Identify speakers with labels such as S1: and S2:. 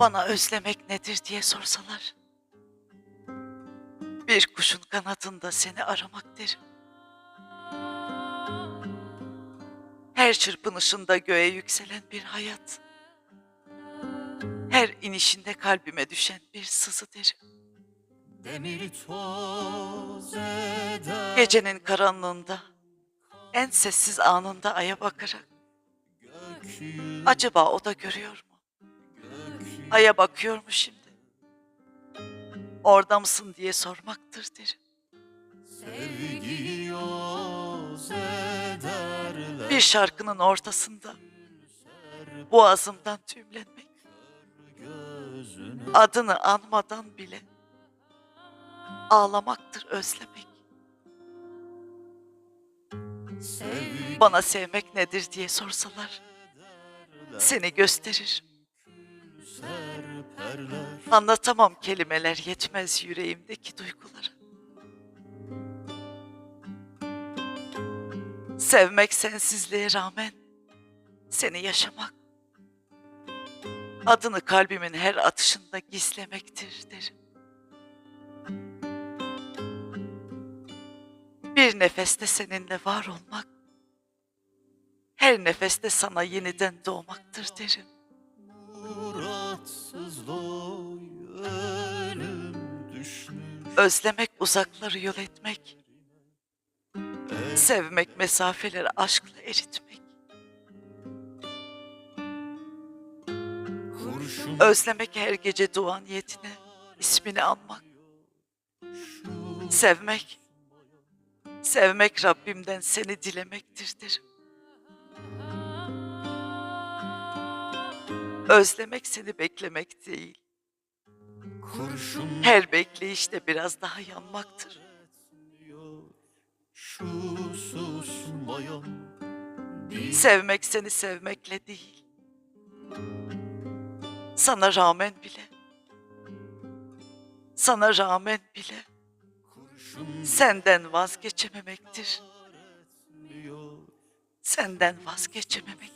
S1: Bana özlemek nedir diye sorsalar. Bir kuşun kanadında seni aramak derim. Her çırpınışında göğe yükselen bir hayat. Her inişinde kalbime düşen bir sızı derim. Gecenin karanlığında, en sessiz anında aya bakarak, acaba o da görüyor mu? Aya bakıyor mu şimdi? Orada mısın diye sormaktır derim.
S2: Sevgi
S1: Bir şarkının ortasında, boğazımdan tümlenmek, adını anmadan bile, ağlamaktır özlemek. Bana sevmek nedir diye sorsalar, seni gösterir. Anlatamam kelimeler yetmez yüreğimdeki duyguları. Sevmek sensizliğe rağmen seni yaşamak. Adını kalbimin her atışında gizlemektir derim. Bir nefeste seninle var olmak, her nefeste sana yeniden doğmaktır derim.
S2: Ölüm düşmüş
S1: Özlemek uzakları yol etmek, sevmek mesafeleri aşkla eritmek.
S2: Kurşun
S1: Özlemek her gece dua niyetine ismini anmak. Sevmek, sevmek Rabbimden seni dilemektir derim. Özlemek seni beklemek değil,
S2: kurşun
S1: her bekleyişte biraz daha yanmaktır. Sevmek seni sevmekle değil, sana rağmen bile, sana rağmen bile
S2: kurşun
S1: senden vazgeçememektir. Senden vazgeçememektir.
S2: Dil